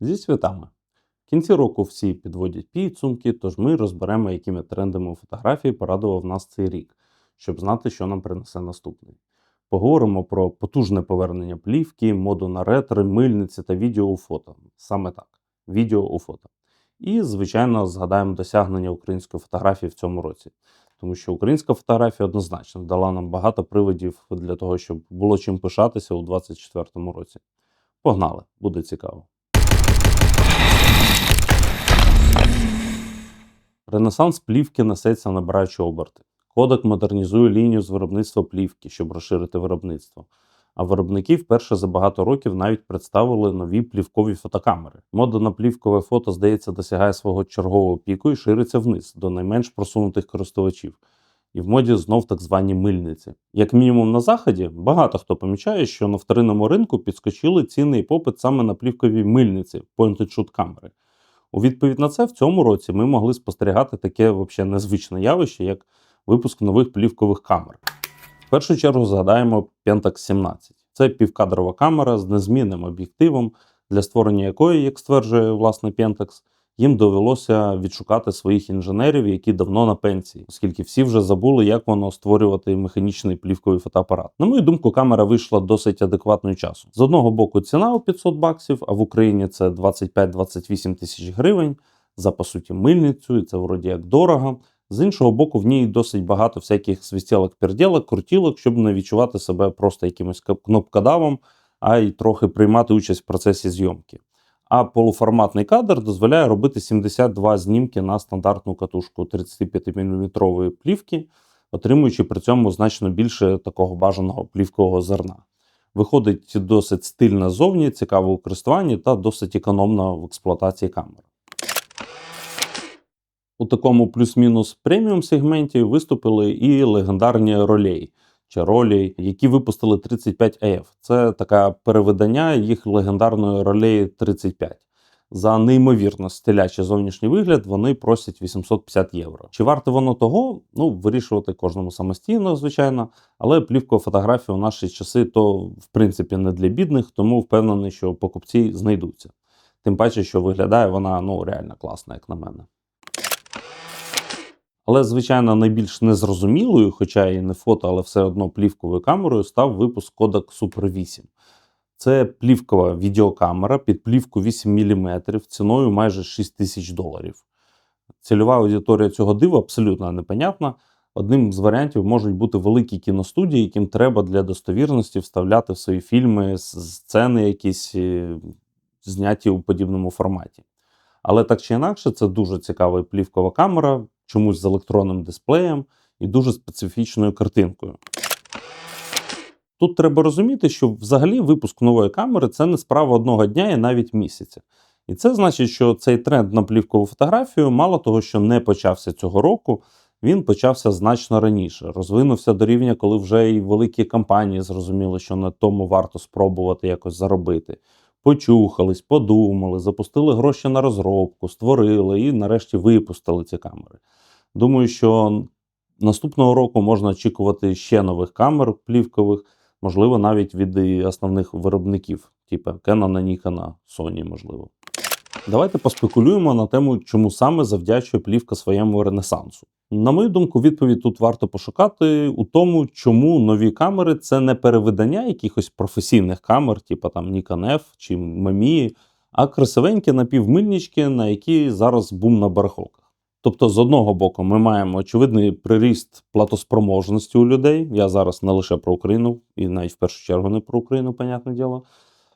Зі святами. В кінці року всі підводять підсумки, тож ми розберемо, якими трендами у фотографії порадував нас цей рік, щоб знати, що нам принесе наступний. Поговоримо про потужне повернення плівки, моду на ретро, мильниці та відео у фото. Саме так, відео у фото. І, звичайно, згадаємо досягнення української фотографії в цьому році. Тому що українська фотографія однозначно дала нам багато приводів для того, щоб було чим пишатися у 2024 році. Погнали, буде цікаво. Ренесанс плівки несеться набираючи оберти. Кодек модернізує лінію з виробництва плівки, щоб розширити виробництво. А виробники вперше за багато років навіть представили нові плівкові фотокамери. Мода на плівкове фото, здається, досягає свого чергового піку і шириться вниз до найменш просунутих користувачів. І в моді знов так звані мильниці. Як мінімум на заході, багато хто помічає, що на вторинному ринку підскочили ціни і попит саме на плівкові мильниці point-and-shoot камери. У відповідь на це в цьому році ми могли спостерігати таке взагалі незвичне явище, як випуск нових плівкових камер. В першу чергу згадаємо Pentax 17. Це півкадрова камера з незмінним об'єктивом, для створення якої, як стверджує власне Pentax, їм довелося відшукати своїх інженерів, які давно на пенсії, оскільки всі вже забули, як воно створювати механічний плівковий фотоапарат. На мою думку, камера вийшла досить адекватною часу. З одного боку, ціна у 500 баксів, а в Україні це 25-28 тисяч гривень за по суті мильницю, і це вроді як дорого. З іншого боку, в ній досить багато всяких свистілок перділок крутілок, щоб не відчувати себе просто якимось кнопкодавом, а й трохи приймати участь в процесі зйомки. А полуформатний кадр дозволяє робити 72 знімки на стандартну катушку 35-мм плівки, отримуючи при цьому значно більше такого бажаного плівкового зерна. Виходить досить стильно зовні, цікаво у користуванні та досить економно в експлуатації камер. У такому плюс-мінус преміум сегменті виступили і легендарні ролей чи ролі, які випустили 35AF. Це таке перевидання їх легендарної ролеї 35. За неймовірно стилячий зовнішній вигляд вони просять 850 євро. Чи варте воно того? Ну, вирішувати кожному самостійно, звичайно. Але плівкова фотографія у наші часи то в принципі не для бідних, тому впевнений, що покупці знайдуться. Тим паче, що виглядає вона ну реально класно, як на мене. Але, звичайно, найбільш незрозумілою, хоча і не фото, але все одно плівковою камерою, став випуск Kodak Super 8. Це плівкова відеокамера під плівку 8 мм ціною майже 6 тисяч доларів. Цільова аудиторія цього дива абсолютно непонятна. Одним з варіантів можуть бути великі кіностудії, яким треба для достовірності вставляти в свої фільми сцени, якісь зняті у подібному форматі. Але так чи інакше, це дуже цікава плівкова камера, чомусь з електронним дисплеєм і дуже специфічною картинкою. Тут треба розуміти, що взагалі випуск нової камери це не справа одного дня і навіть місяця. І це значить, що цей тренд на плівкову фотографію, мало того, що не почався цього року, він почався значно раніше. Розвинувся до рівня, коли вже і великі компанії зрозуміли, що на тому варто спробувати якось заробити. Почухались, подумали, запустили гроші на розробку, створили і нарешті випустили ці камери. Думаю, що наступного року можна очікувати ще нових камер плівкових, можливо, навіть від основних виробників, типу Canon, Nikon, Sony, можливо. Давайте поспекулюємо на тему, чому саме завдячує плівка своєму ренесансу. На мою думку, відповідь тут варто пошукати у тому, чому нові камери це не перевидання якихось професійних камер, типу там Nikon F чи Mamiya, а красивенькі напівмильнички, на які зараз бум на барахолках. Тобто, з одного боку, ми маємо очевидний приріст платоспроможності у людей. Я зараз не лише про Україну, і навіть в першу чергу не про Україну, понятне діло,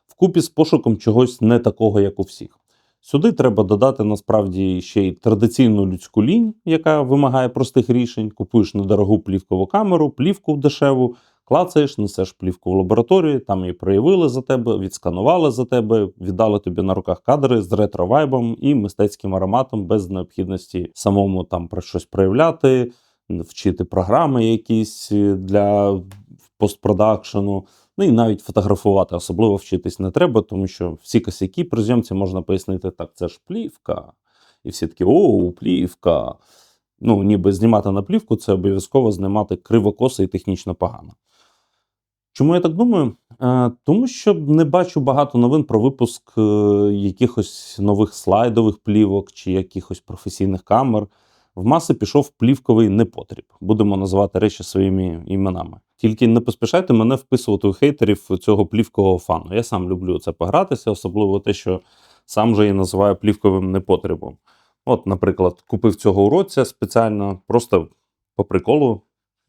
вкупі з пошуком чогось не такого, як у всіх. Сюди треба додати насправді ще й традиційну людську лінь, яка вимагає простих рішень. Купуєш недорогу плівкову камеру, плівку дешеву, клацаєш, несеш плівку в лабораторію, там її проявили за тебе, відсканували за тебе, віддали тобі на руках кадри з ретро-вайбом і мистецьким ароматом без необхідності самому там про щось проявляти, вчити програми якісь для постпродакшену. Ну і навіть фотографувати особливо вчитись не треба, тому що всі косяки при зйомці можна пояснити так: це ж плівка. І всі такі, о, плівка. Ну, ніби знімати на плівку це обов'язково знімати кривокоси і технічно погано. Чому я так думаю? Е, Тому що не бачу багато новин про випуск е, якихось нових слайдових плівок чи якихось професійних камер. В маси пішов плівковий непотріб. Будемо називати речі своїми іменами. Тільки не поспішайте мене вписувати у хейтерів цього плівкового фану. Я сам люблю це погратися, особливо те, що сам же і називаю плівковим непотребом. От, наприклад, купив цього уродця спеціально, просто по приколу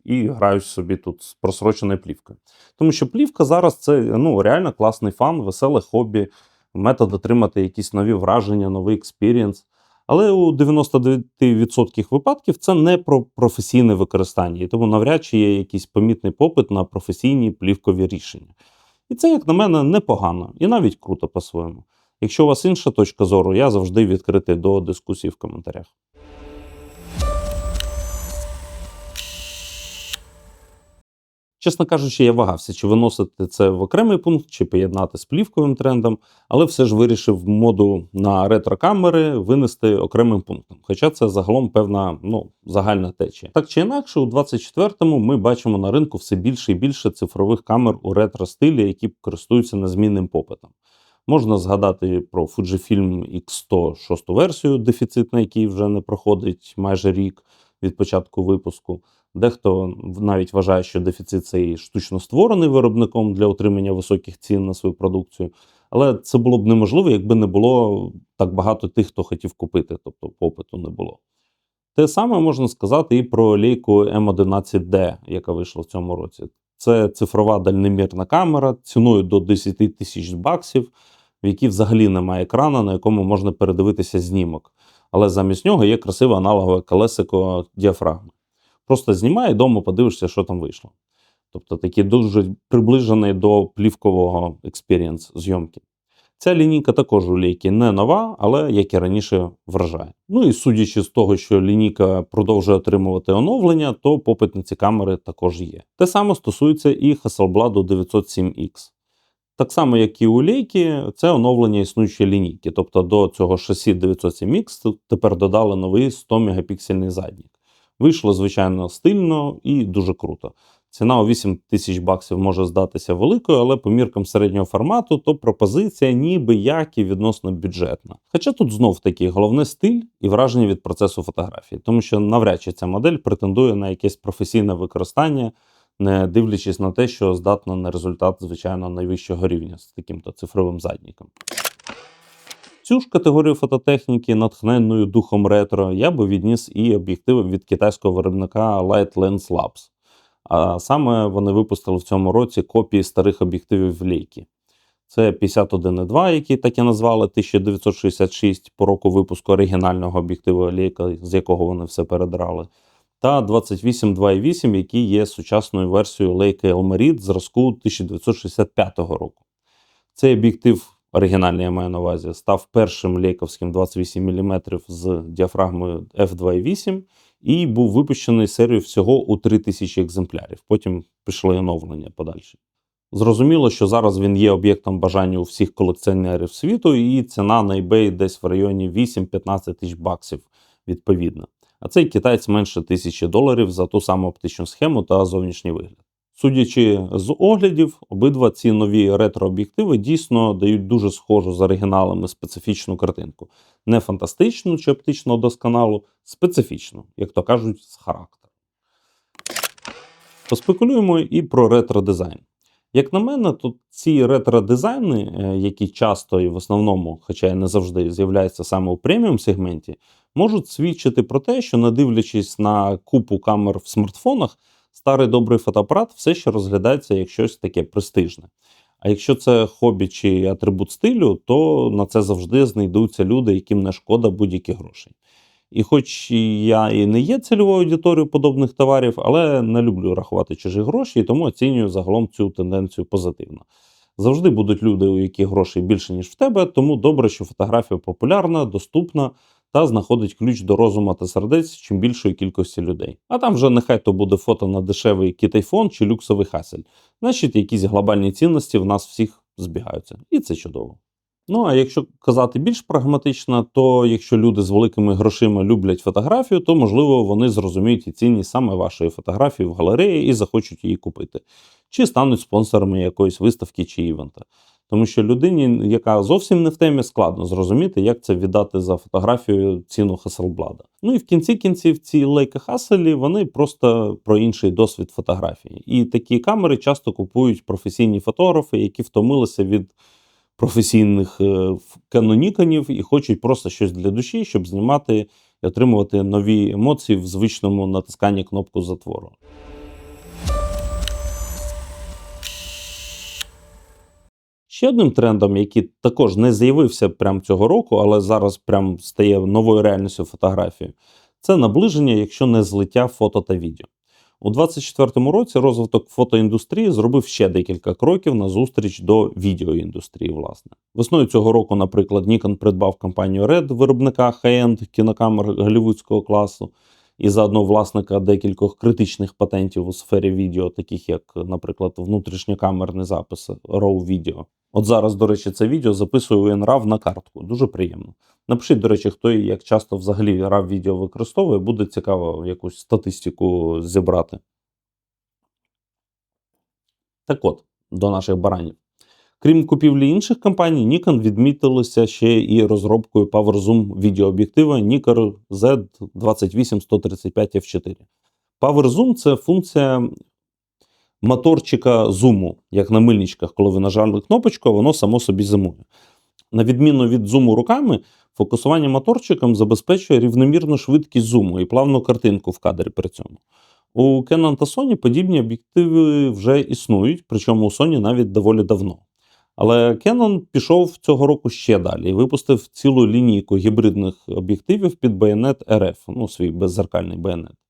і граюсь собі тут з просроченою плівкою. Тому що плівка зараз це ну, реально класний фан, веселе хобі, метод отримати якісь нові враження, новий експірієнс. Але у 99% випадків це не про професійне використання, і тому навряд чи є якийсь помітний попит на професійні плівкові рішення. І це, як на мене, непогано і навіть круто по-своєму. Якщо у вас інша точка зору, я завжди відкритий до дискусії в коментарях. Чесно кажучи, я вагався, чи виносити це в окремий пункт, чи поєднати з плівковим трендом, але все ж вирішив моду на ретро-камери винести окремим пунктом. Хоча це загалом певна ну, загальна течія. Так чи інакше, у 24-му ми бачимо на ринку все більше і більше цифрових камер у ретро-стилі, які користуються незмінним попитом. Можна згадати про Fujifilm X100 шосту версію, дефіцит на який вже не проходить майже рік від початку випуску. Дехто навіть вважає, що дефіцит цей штучно створений виробником для отримання високих цін на свою продукцію. Але це було б неможливо, якби не було так багато тих, хто хотів купити, тобто попиту не було. Те саме можна сказати і про лейку М11D, яка вийшла в цьому році. Це цифрова дальномірна камера ціною до 10 тисяч баксів, в якій взагалі немає екрана, на якому можна передивитися знімок. Але замість нього є красиве аналогове колесико діафрагми. Просто знімай і вдома подивишся, що там вийшло. Тобто такий дуже приближений до плівкового експірієнс зйомки. Ця лінійка також у лейки не нова, але як і раніше вражає. Ну і судячи з того, що лінійка продовжує отримувати оновлення, то попит на ці камери також є. Те саме стосується і Hasselblad 907X. Так само, як і у лейки, це оновлення існуючої лінійки. Тобто до цього шасі 907X тепер додали новий 100 мегапіксельний заднік. Вийшло, звичайно, стильно і дуже круто. Ціна у 8 тисяч баксів може здатися великою, але по міркам середнього формату, то пропозиція ніби як і відносно бюджетна. Хоча тут знов таки головне стиль і враження від процесу фотографії, тому що навряд чи ця модель претендує на якесь професійне використання, не дивлячись на те, що здатна на результат, звичайно, найвищого рівня з таким-то цифровим задніком. Цю ж категорію фототехніки, натхненною духом ретро, я би відніс і об'єктиви від китайського виробника Light Lens Labs. А саме вони випустили в цьому році копії старих об'єктивів лейки. Це 51.2, який так і назвали 1966 по року випуску оригінального об'єктиву лейка, з якого вони все передрали. Та 28.2.8, який є сучасною версією Leica Elmarit зразку 1965 року. Цей об'єктив оригінальний я маю на увазі, став першим лейковським 28 мм з діафрагмою f2.8 і був випущений серією всього у 3000 екземплярів. Потім пішли оновлення подальші. Зрозуміло, що зараз він є об'єктом бажання у всіх колекціонерів світу, і ціна на eBay десь в районі 8-15 тисяч баксів відповідно. А цей китаєць менше тисячі доларів за ту саму оптичну схему та зовнішній вигляд. Судячи з оглядів, обидва ці нові ретро-об'єктиви дійсно дають дуже схожу з оригіналами специфічну картинку. Не фантастичну чи оптично досконалу, специфічну, як то кажуть, з характером. Поспекулюємо і про ретро-дизайн. Як на мене, то ці ретро-дизайни, е, які часто і в основному, хоча й не завжди, з'являються саме у преміум сегменті, можуть свідчити про те, що не дивлячись на купу камер в смартфонах, старий добрий фотоапарат все ще розглядається як щось таке престижне. А якщо це хобі чи атрибут стилю, то на це завжди знайдуться люди, яким не шкода будь-яких грошей. І хоч я і не є цільовою аудиторією подобних товарів, але не люблю рахувати чужі гроші, і тому оцінюю загалом цю тенденцію позитивно. Завжди будуть люди, у яких грошей більше, ніж в тебе, тому добре, що фотографія популярна, доступна та знаходить ключ до розуму та сердець чим більшої кількості людей. А там вже нехай то буде фото на дешевий китайфон чи люксовий хасель. Значить, якісь глобальні цінності в нас всіх збігаються. І це чудово. Ну, а якщо казати більш прагматично, то якщо люди з великими грошима люблять фотографію, то можливо вони зрозуміють і цінність саме вашої фотографії в галереї і захочуть її купити. чи стануть спонсорами якоїсь виставки чи івента. Тому що людині, яка зовсім не в темі, складно зрозуміти, як це віддати за фотографію ціну Hasselblad. Ну і в кінці кінців ці лейка Хаселі вони просто про інший досвід фотографії. І такі камери часто купують професійні фотографи, які втомилися від професійних е, каноніконів і хочуть просто щось для душі, щоб знімати і отримувати нові емоції в звичному натисканні кнопку затвору. Ще одним трендом, який також не з'явився прямо цього року, але зараз прям стає новою реальністю фотографії, це наближення, якщо не злиття фото та відео. У 2024 році розвиток фотоіндустрії зробив ще декілька кроків на зустріч до відеоіндустрії. Власне, весною цього року, наприклад, Nikon придбав компанію Red, виробника хай-енд кінокамер голівудського класу, і заодно власника декількох критичних патентів у сфері відео, таких як, наприклад, внутрішньокамерний запис RAW відео. От зараз, до речі, це відео записую у NRAW на картку. Дуже приємно. Напишіть, до речі, хто і як часто взагалі RAW відео використовує, буде цікаво якусь статистику зібрати. Так от, до наших баранів. Крім купівлі інших компаній, Nikon відмітилися ще і розробкою PowerZoom відеооб'єктива Nikkor Z28135 F4. PowerZoom – це функція моторчика зуму, як на мильничках, коли ви нажали кнопочку, воно само собі зимує. На відміну від зуму руками, фокусування моторчиком забезпечує рівномірну швидкість зуму і плавну картинку в кадрі при цьому. У Canon та Sony подібні об'єктиви вже існують, причому у Sony навіть доволі давно. Але Canon пішов цього року ще далі і випустив цілу лінійку гібридних об'єктивів під байонет RF, ну свій беззеркальний байонет.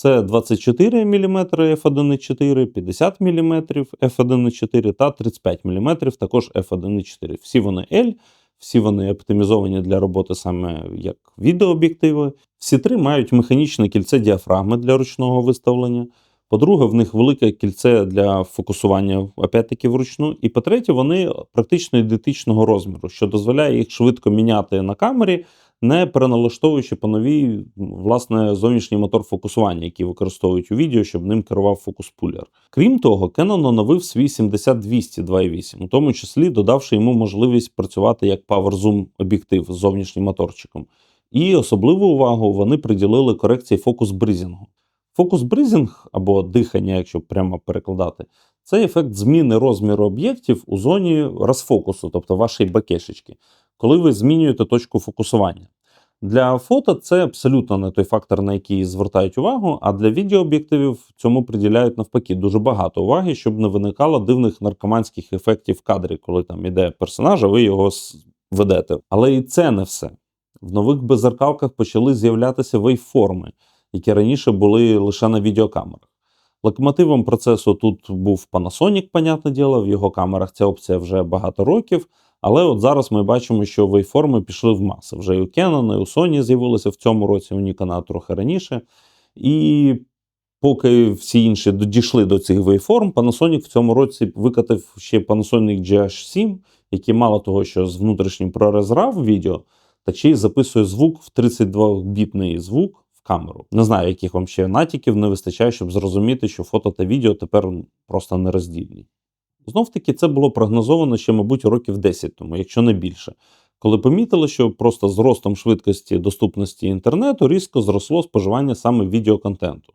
Це 24 мм f1.4, 50 мм f1.4 та 35 мм також f1.4. Всі вони L, всі вони оптимізовані для роботи саме як відеооб'єктиви. Всі три мають механічне кільце діафрагми для ручного виставлення. По-друге, в них велике кільце для фокусування, опять-таки вручну. І по-третє, вони практично ідентичного розміру, що дозволяє їх швидко міняти на камері, не переналаштовуючи по новій власне зовнішній мотор фокусування, який використовують у відео, щоб ним керував фокус-пулер. Крім того, Canon оновив свій 70-200 2.8, у тому числі додавши йому можливість працювати як Power об'єктив з зовнішнім моторчиком. І особливу увагу вони приділили корекції фокус-бризінгу. Фокус-бризінг або дихання, якщо прямо перекладати, це ефект зміни розміру об'єктів у зоні розфокусу, тобто вашої бакешечки, коли ви змінюєте точку фокусування. Для фото це абсолютно не той фактор, на який звертають увагу, а для відеооб'єктивів цьому приділяють навпаки дуже багато уваги, щоб не виникало дивних наркоманських ефектів в кадрі, коли там іде персонаж, а ви його ведете. Але і це не все. В нових беззеркалках почали з'являтися вейформи які раніше були лише на відеокамерах. Локомотивом процесу тут був Panasonic, понятне діло, в його камерах ця опція вже багато років. Але от зараз ми бачимо, що вейформи пішли в маси. Вже і у Canon, і у Sony з'явилися в цьому році, у Nikon трохи раніше. І поки всі інші дійшли до цих вейформ, Panasonic в цьому році викатив ще Panasonic GH7, який мало того, що з внутрішнім прорезрав відео, та ще й записує звук в 32-бітний звук в камеру. Не знаю, яких вам ще натяків не вистачає, щоб зрозуміти, що фото та відео тепер просто нероздільні. Знов таки, це було прогнозовано ще, мабуть, років 10 тому, якщо не більше. Коли помітили, що просто з ростом швидкості доступності інтернету різко зросло споживання саме відеоконтенту.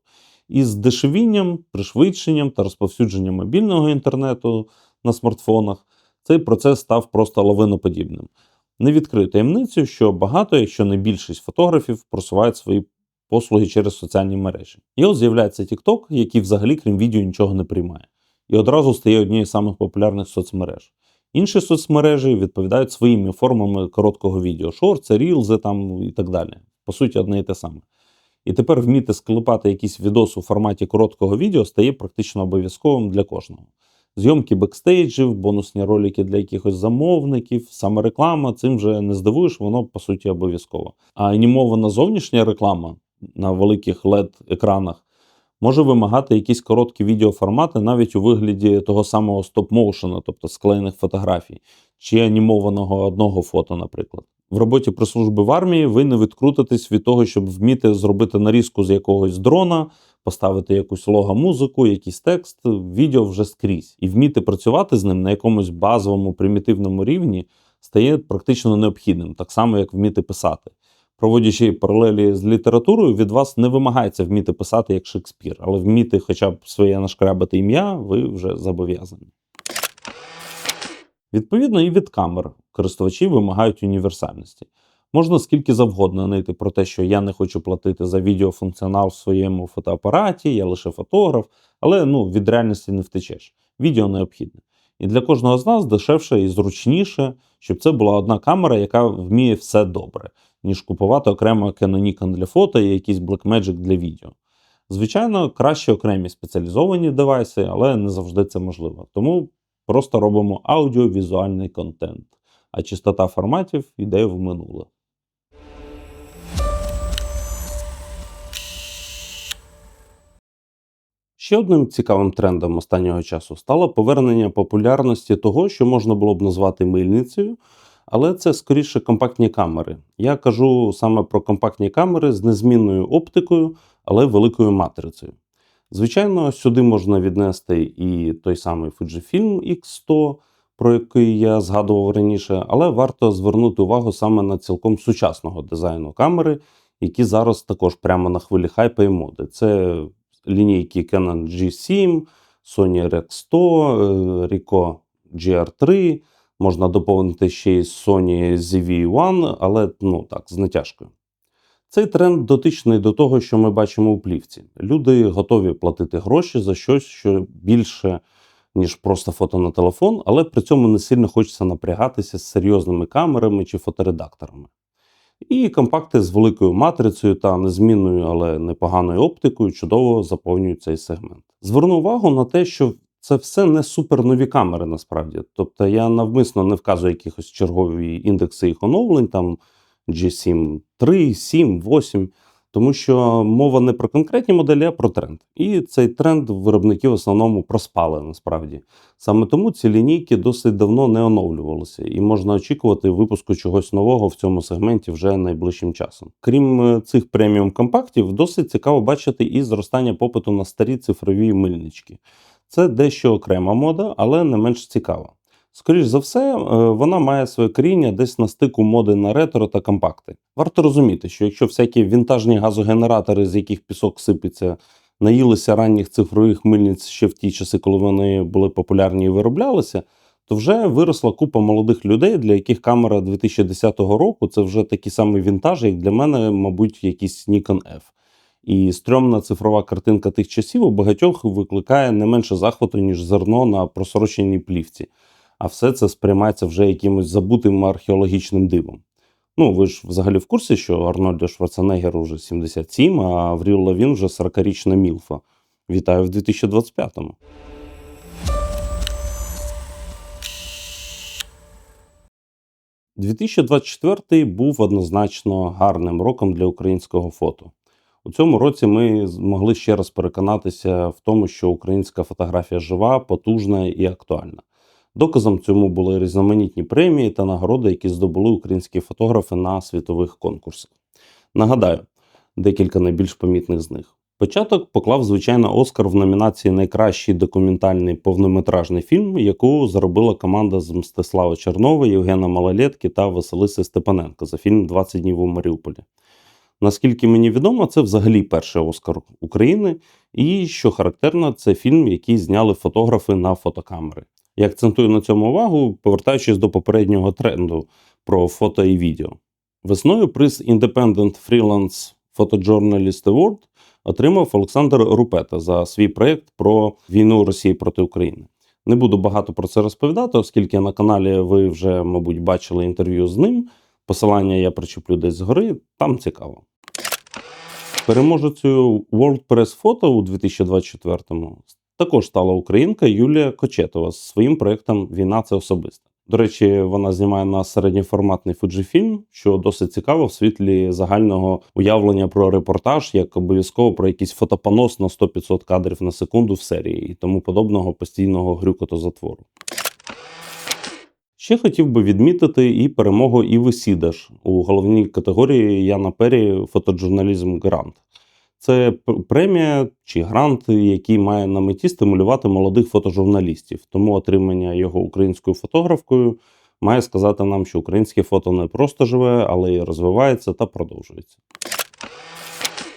І з дешевінням, пришвидшенням та розповсюдженням мобільного інтернету на смартфонах цей процес став просто лавиноподібним. Не відкрию таємницю, що багато, якщо не більшість фотографів, просувають свої послуги через соціальні мережі. І от з'являється TikTok, який взагалі, крім відео, нічого не приймає. І одразу стає однією з самих популярних соцмереж. Інші соцмережі відповідають своїми формами короткого відео. Шорти, рілзи там і так далі. По суті, одне і те саме. І тепер вміти склепати якийсь відос у форматі короткого відео стає практично обов'язковим для кожного. Зйомки бекстейджів, бонусні ролики для якихось замовників, саме реклама, цим вже не здивуєш, воно по суті обов'язково. А анімована зовнішня реклама на великих led екранах може вимагати якісь короткі відеоформати навіть у вигляді того самого стоп-моушена, тобто склеєних фотографій, чи анімованого одного фото, наприклад. В роботі прес-служби в армії ви не відкрутитесь від того, щоб вміти зробити нарізку з якогось дрона, поставити якусь лого музику, якийсь текст, відео вже скрізь. І вміти працювати з ним на якомусь базовому примітивному рівні стає практично необхідним, так само як вміти писати. Проводячи паралелі з літературою, від вас не вимагається вміти писати як Шекспір, але вміти хоча б своє нашкрябати ім'я, ви вже зобов'язані. Відповідно, і від камер користувачі вимагають універсальності. Можна скільки завгодно нити про те, що я не хочу платити за відеофункціонал в своєму фотоапараті, я лише фотограф, але ну, від реальності не втечеш. Відео необхідне. І для кожного з нас дешевше і зручніше, щоб це була одна камера, яка вміє все добре, ніж купувати окремо Canon для фото і якийсь Blackmagic для відео. Звичайно, краще окремі спеціалізовані девайси, але не завжди це можливо. Тому просто робимо аудіовізуальний контент, а чистота форматів йде в минуле. Ще одним цікавим трендом останнього часу стало повернення популярності того, що можна було б назвати мильницею, але це скоріше компактні камери. Я кажу саме про компактні камери з незмінною оптикою, але великою матрицею. Звичайно, сюди можна віднести і той самий Fujifilm X100, про який я згадував раніше, але варто звернути увагу саме на цілком сучасного дизайну камери, які зараз також прямо на хвилі хайпа і моди. Це лінійки Canon G7, Sony RX100, Ricoh GR3. Можна доповнити ще й Sony ZV-1, але ну так, з натяжкою. Цей тренд дотичний до того, що ми бачимо у плівці. Люди готові платити гроші за щось, що більше, ніж просто фото на телефон, але при цьому не сильно хочеться напрягатися з серйозними камерами чи фоторедакторами. І компакти з великою матрицею та незмінною, але непоганою оптикою чудово заповнюють цей сегмент. Зверну увагу на те, що це все не супернові камери насправді. Тобто я навмисно не вказую якихось чергові індекси їх оновлень, там G7 3, 7, 8, тому що мова не про конкретні моделі, а про тренд. І цей тренд виробники в основному проспали насправді. Саме тому ці лінійки досить давно не оновлювалися, і можна очікувати випуску чогось нового в цьому сегменті вже найближчим часом. Крім е, цих преміум компактів, досить цікаво бачити і зростання попиту на старі цифрові мильнички. Це дещо окрема мода, але не менш цікава. Скоріш за все, е, вона має своє коріння десь на стику моди на ретро та компакти. Варто розуміти, що якщо всякі вінтажні газогенератори, з яких пісок сипеться, наїлися ранніх цифрових мильниць ще в ті часи, коли вони були популярні і вироблялися, то вже виросла купа молодих людей, для яких камера 2010 року це вже такий самий вінтаж, як для мене, мабуть, якийсь Nikon F. І стрьомна цифрова картинка тих часів у багатьох викликає не менше захвату, ніж зерно на просроченій плівці. А все це сприймається вже якимось забутим археологічним дивом. Ну, ви ж взагалі в курсі, що Арнольду Шварценеггеру вже 77, а Авріл Лавін вже 40-річна Мілфа. Вітаю в 2025-му. – 2024 був однозначно гарним роком для українського фото. У цьому році ми змогли ще раз переконатися в тому, що українська фотографія жива, потужна і актуальна. Доказом цьому були різноманітні премії та нагороди, які здобули українські фотографи на світових конкурсах. Нагадаю, декілька найбільш помітних з них. Початок поклав, звичайно, Оскар в номінації Найкращий документальний повнометражний фільм, яку заробила команда з Мстислава Чернова, Євгена Малолетки та Василиси Степаненко за фільм «20 днів у Маріуполі. Наскільки мені відомо, це взагалі перший Оскар України, і що характерно, це фільм, який зняли фотографи на фотокамери. Я акцентую на цьому увагу, повертаючись до попереднього тренду про фото і відео. Весною приз Independent Freelance Photojournalist Award отримав Олександр Рупета за свій проєкт про війну Росії проти України. Не буду багато про це розповідати, оскільки на каналі ви вже, мабуть, бачили інтерв'ю з ним. Посилання я причеплю десь згори, там цікаво. Переможецею World Press Photo у 2024-му також стала українка Юлія Кочетова з своїм проєктом Війна це особисте. До речі, вона знімає на середньоформатний Fujifilm, що досить цікаво в світлі загального уявлення про репортаж, як обов'язково про якийсь фотопонос на 100-500 кадрів на секунду в серії і тому подобного постійного грюкоту затвору. Ще хотів би відмітити і перемогу Іви Сідаш у головній категорії Яна Пері фотожурналізм Грант. Це премія чи грант, який має на меті стимулювати молодих фотожурналістів. Тому отримання його українською фотографкою має сказати нам, що українське фото не просто живе, але й розвивається та продовжується.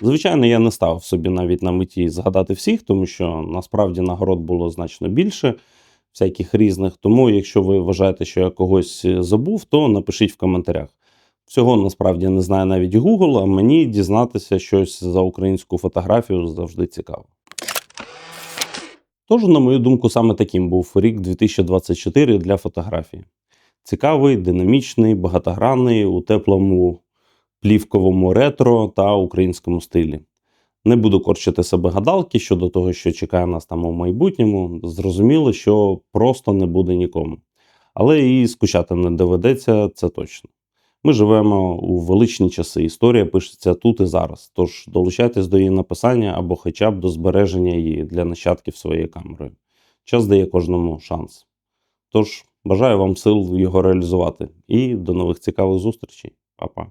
Звичайно, я не ставив собі навіть на меті згадати всіх, тому що насправді нагород було значно більше, всяких різних. Тому, якщо ви вважаєте, що я когось забув, то напишіть в коментарях. Всього насправді не знає навіть Google, а мені дізнатися щось за українську фотографію завжди цікаво. Тож, на мою думку, саме таким був рік 2024 для фотографії. Цікавий, динамічний, багатогранний, у теплому плівковому ретро та українському стилі. Не буду корчити себе гадалки щодо того, що чекає нас там у майбутньому. Зрозуміло, що просто не буде нікому. Але і скучати не доведеться, це точно. Ми живемо у величні часи. Історія пишеться тут і зараз. Тож долучайтесь до її написання або хоча б до збереження її для нащадків своєю камерою. Час дає кожному шанс. Тож бажаю вам сил його реалізувати і до нових цікавих зустрічей. Па-па.